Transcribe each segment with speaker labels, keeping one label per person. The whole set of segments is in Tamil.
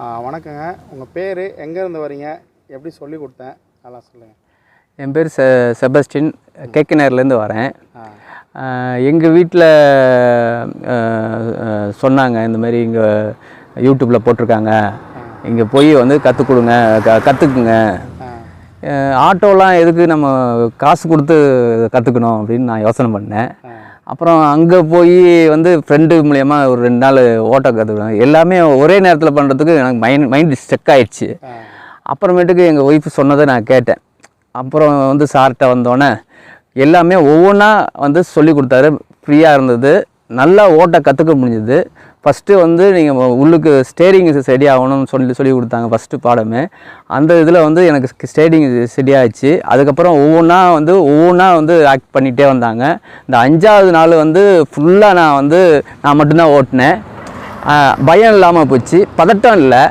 Speaker 1: வணக்கங்க. உங்கள் பேர் எங்கேருந்து வரீங்க? எப்படி சொல்லி கொடுத்தேன்? அதெல்லாம் சொல்லுங்கள்
Speaker 2: என் பேர் செ செபஸ்டின். கேக்கினர்லேருந்து வரேன். எங்கள் வீட்டில் சொன்னாங்க இந்த மாதிரி இங்கே யூடியூப்பில் போட்டிருக்காங்க. இங்கே போய் வந்து கற்றுக் கொடுங்க க கற்றுக்குங்க ஆட்டோலாம் எதுக்கு நம்ம காசு கொடுத்து கற்றுக்கணும் அப்படின்னு நான் யோசனை பண்ணேன். அப்புறம் அங்கே போய் வந்து ஃப்ரெண்டு மூலயமா ஒரு ரெண்டு நாள் ஓட்டோ கற்றுக்கிட்டேன் எல்லாமே ஒரே நேரத்தில் பண்ணுறதுக்கு எனக்கு மைண்ட் மைண்ட் ஸ்டெக் ஆயிடுச்சு.
Speaker 1: ஆ.
Speaker 2: அப்புறமேட்டுக்கு எங்கள் ஒய்ஃப் சொன்னதை நான் கேட்டேன். அப்புறம் வந்து சார்கிட்ட வந்தோடனே எல்லாமே ஒவ்வொன்றா வந்து சொல்லி கொடுத்தாரு. ஃப்ரீயாக இருந்தது. நல்லா ஓட்ட கற்றுக்க முடிஞ்சுது. ஃபஸ்ட்டு வந்து நீங்கள் உள்ளுக்கு ஸ்டேரிங் செடி ஆகணும்னு சொல்லி சொல்லி கொடுத்தாங்க ஃபஸ்ட்டு பாடமே. அந்த இதில் வந்து எனக்கு ஸ்டேரிங் செடி அதுக்கப்புறம் ஒவ்வொன்றா வந்து ஒவ்வொன்றா வந்து ஆக்ட் பண்ணிகிட்டே வந்தாங்க. இந்த அஞ்சாவது நாள் வந்து ஃபுல்லாக நான் வந்து நான் மட்டும்தான் ஓட்டினேன். பயம் இல்லாமல் போச்சு. பதட்டம் இல்லை.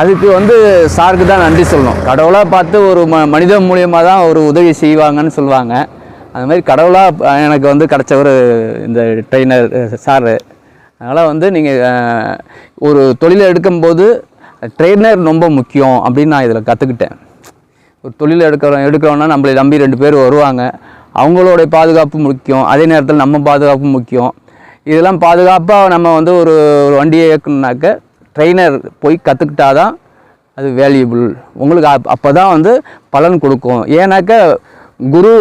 Speaker 2: அதுக்கு வந்து சாருக்கு தான் நன்றி சொல்லணும். கடவுளாக பார்த்து ஒரு ம மனிதன் மூலியமாக தான் ஒரு உதவி செய்வாங்கன்னு சொல்லுவாங்க அது மாதிரி கடவுளாக எனக்கு வந்து கிடச்ச ஒரு இந்த ட்ரெயினர் சாரு. அதனால் வந்து நீங்கள் ஒரு தொழிலை எடுக்கும்போது ட்ரெயினர் ரொம்ப முக்கியம் அப்படின்னு நான் இதில் கற்றுக்கிட்டேன் ஒரு தொழில் எடுக்கிறோம் எடுக்கிறோன்னா நம்மளை நம்பி ரெண்டு பேர் வருவாங்க. அவங்களோட பாதுகாப்பு முக்கியம். அதே நேரத்தில் நம்ம பாதுகாப்பு முக்கியம். இதெல்லாம் பாதுகாப்பாக நம்ம வந்து ஒரு ஒரு வண்டியை இயக்கணுனாக்க ட்ரெயினர் போய் கற்றுக்கிட்டா தான் அது வேல்யூபிள் உங்களுக்கு அப் அப்போ தான் வந்து பலன் கொடுக்கும். ஏன்னாக்க குரு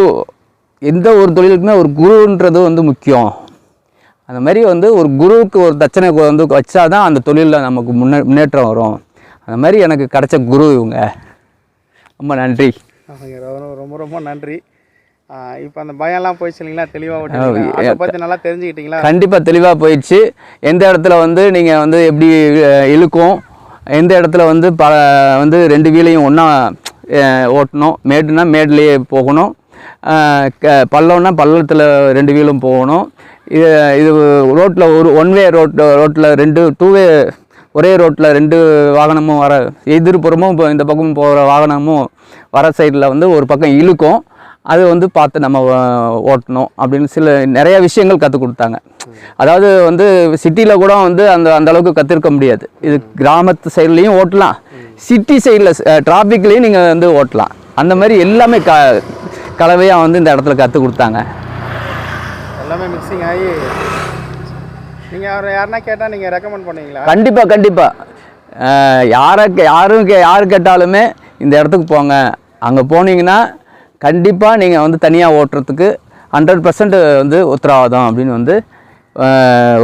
Speaker 2: எந்த ஒரு தொழிலுக்குமே ஒரு குருன்றது வந்து முக்கியம். அந்த மாதிரி வந்து ஒரு குருவுக்கு ஒரு தட்சணை வந்து வச்சா தான் அந்த தொழிலில் நமக்கு முன்னே முன்னேற்றம் வரும். அந்த மாதிரி எனக்கு கிடைச்ச குரு இவங்க. ரொம்ப நன்றி.
Speaker 1: ரொம்ப ரொம்ப நன்றி. இப்போ அந்த பயம்லாம் போயிடுச்சு இல்லைங்களா? தெளிவாக அதை பற்றி நல்லா தெரிஞ்சுக்கிட்டீங்களா?
Speaker 2: கண்டிப்பாக தெளிவாக போயிடுச்சு. எந்த இடத்துல வந்து நீங்கள் வந்து எப்படி இழுக்கும்? எந்த இடத்துல வந்து ப வந்து ரெண்டு வீலையும் ஒன்றா ஓட்டணும்? மேடுனா மேட்லேயே போகணும். க பள்ளம்னா பள்ளத்தில் ரெண்டு வீலும் போகணும். இது இது ரோட்டில் ஒரு ஒன் வே ரோட் ரோட்டில் ரெண்டு டூ வே ஒரே ரோட்டில் ரெண்டு வாகனமும் வர எதிர்ப்புறமும் இப்போ இந்த பக்கம் போகிற வாகனமும் வர சைடில் வந்து ஒரு பக்கம் இழுக்கும். அது வந்து பார்த்து நம்ம ஓட்டணும் அப்படின்னு சில நிறைய விஷயங்கள் கற்றுக் கொடுத்தாங்க. அதாவது வந்து சிட்டியில் கூட வந்து அந்த அந்த அளவுக்கு கற்றுருக்க முடியாது. இது கிராமத்து சைட்லேயும் ஓட்டலாம். சிட்டி சைடில் டிராஃபிக்லேயும் நீங்கள் வந்து ஓட்டலாம். அந்த மாதிரி எல்லாமே க கலவையாக வந்து இந்த இடத்துல கற்றுக் கொடுத்தாங்க.
Speaker 1: எல்லாமே மிக்சிங் ஆகி நீங்கள் அவர் யாருன்னா கேட்டால் நீங்கள் ரெக்கமெண்ட் பண்ணுவீங்களா?
Speaker 2: கண்டிப்பாக கண்டிப்பாக யாரை யாரும் கே யார் கேட்டாலுமே இந்த இடத்துக்கு போங்க. அங்கே போனீங்கன்னா கண்டிப்பாக நீங்கள் வந்து தனியாக ஓட்டுறதுக்கு ஹண்ட்ரட் பர்சன்ட் வந்து உத்தரவாதம் அப்படின்னு வந்து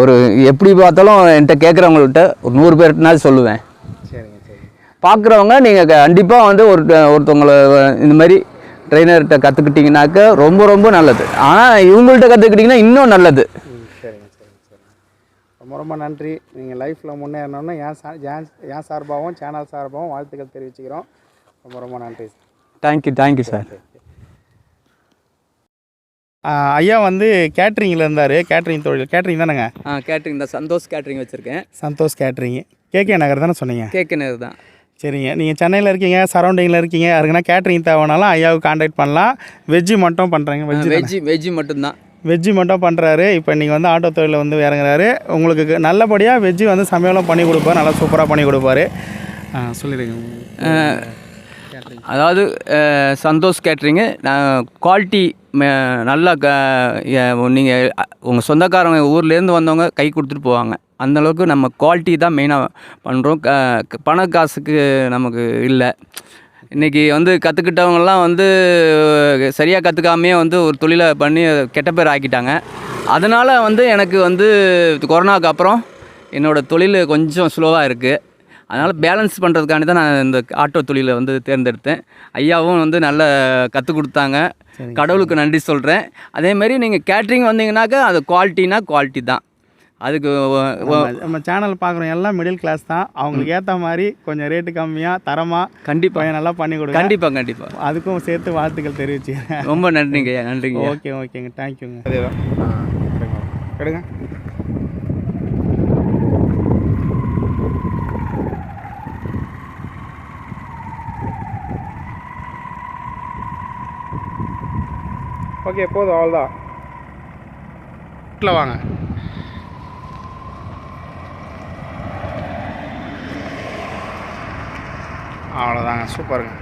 Speaker 2: ஒரு எப்படி பார்த்தாலும் என்கிட்ட கேட்குறவங்கள்ட்ட ஒரு நூறு பேர்கிட்டனாலும் சொல்லுவேன்.
Speaker 1: சரிங்க சரிங்க.
Speaker 2: பார்க்குறவங்க நீங்கள் கண்டிப்பாக வந்து ஒரு ஒருத்தவங்களை இந்த மாதிரி ட்ரெயினர்கிட்ட கற்றுக்கிட்டிங்கனாக்க ரொம்ப ரொம்ப நல்லது. ஆனால் இவங்கள்ட்ட கற்றுக்கிட்டிங்கன்னா இன்னும் நல்லது.
Speaker 1: ம் சரிங்க சரிங்க சரிங்க. ரொம்ப ரொம்ப நன்றி. நீங்கள் லைஃப்பில் முன்னேறணும்னு என் சா என் என் சார்பாகவும் சேனல் சார்பாகவும் வாழ்த்துக்கள் தெரிவிச்சுக்கிறோம். ரொம்ப ரொம்ப நன்றி
Speaker 2: தேங்க்யூ தேங்க்யூ சார்
Speaker 1: ஐயா வந்து கேட்ரிங்கில் இருந்தார். கேட்ரிங் தொழில் கேட்ரிங் தானேங்க?
Speaker 2: ஆ கேட்ரிங் தான். சந்தோஷ் கேட்ரிங் வச்சுருக்கேன்.
Speaker 1: சந்தோஷ் கேட்ரிங். கேகே நகர் தானே சொன்னீங்க?
Speaker 2: கேட்கனது தான்.
Speaker 1: சரிங்க. நீங்கள் சென்னையில் இருக்கீங்க சரௌண்டிங்கில் இருக்கீங்க யாருக்குன்னா கேட்ரிங் தேவைனாலும் ஐயாவுக்கு காண்டாக்ட் பண்ணலாம். வெஜ்ஜு மட்டும் பண்ணுறாங்க வெஜ்ஜு
Speaker 2: வெஜ்ஜி வெஜ்ஜி மட்டும்தான்.
Speaker 1: வெஜ்ஜு மட்டும் பண்ணுறாரு இப்போ நீங்கள் வந்து ஆட்டோ தொழிலில் வந்து இறங்குறாரு. உங்களுக்கு நல்லபடியாக வெஜ்ஜு வந்து சமையலும் பண்ணி கொடுப்பாரு. நல்லா சூப்பராக பண்ணி கொடுப்பாரு. சொல்லிடுங்க.
Speaker 2: அதாவது சந்தோஷ் கேட்ரிங்கு நான் குவாலிட்டி நல்லா க நீங்கள் உங்கள் சொந்தக்காரங்க ஊர்லேருந்து வந்தவங்க கை கொடுத்துட்டு போவாங்க. அந்த அளவுக்கு நம்ம குவாலிட்டி தான் மெயினாக பண்ணுறோம் க பண காசுக்கு நமக்கு இல்லை. இன்றைக்கி வந்து கற்றுக்கிட்டவங்கலாம் வந்து சரியாக கற்றுக்காமையே வந்து ஒரு தொழிலை பண்ணி கெட்ட பேர் ஆக்கிட்டாங்க. அதனால் வந்து எனக்கு வந்து கொரோனாவுக்கு அப்புறம் என்னோடய தொழில் கொஞ்சம் ஸ்லோவாக இருக்குது அதனால் பேலன்ஸ் பண்ணுறதுக்காண்டி தான் நான் இந்த ஆட்டோ தொழிலை வந்து தேர்ந்தெடுத்தேன். ஐயாவும் வந்து நல்ல கற்றுக் கொடுத்தாங்க. கடவுளுக்கு நன்றி சொல்கிறேன் அதேமாரி நீங்கள் கேட்ரிங் வந்தீங்கன்னாக்கா அது குவாலிட்டினா குவாலிட்டி தான். அதுக்கு
Speaker 1: நம்ம- சேனல் பார்க்குறோம் எல்லாம் மிடில் கிளாஸ் தான். அவங்களுக்கு ஏற்ற மாதிரி கொஞ்சம் ரேட்டு கம்மியாக தரமாக
Speaker 2: கண்டிப்பாக
Speaker 1: நல்லா பண்ணி கொடுங்க.
Speaker 2: கண்டிப்பாக கண்டிப்பாக
Speaker 1: அதுக்கும் சேர்த்து வாழ்த்துக்கள் தெரிவிச்சுக்கிறேன்
Speaker 2: ரொம்ப நன்றிங்க நன்றிங்க.
Speaker 1: ஓகே ஓகேங்க. தேங்க்யூங்க அதேதான். எடுங்க ஓகே போதும் அவ்வளோதான் வீட்டில் வாங்க. அவ்வளோதாங்க சூப்பருங்க.